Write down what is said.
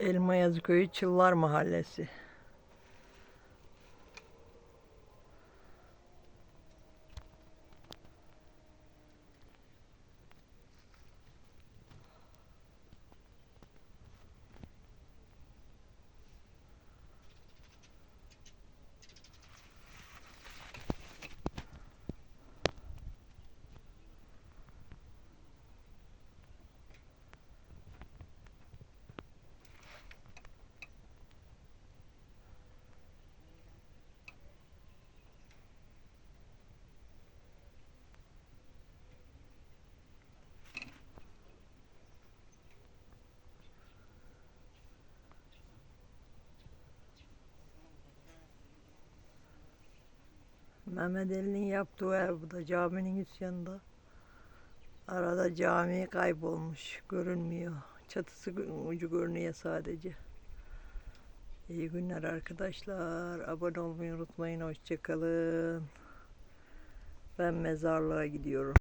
Elmayazı Köyü Çıllar Mahallesi. Mehmet Ali'nin yaptığı ev bu da caminin üst yanında. Arada cami kaybolmuş. Görünmüyor. Çatısı ucu görünüyor sadece. İyi günler arkadaşlar. Abone olmayı unutmayın. Hoşçakalın. Ben mezarlığa gidiyorum.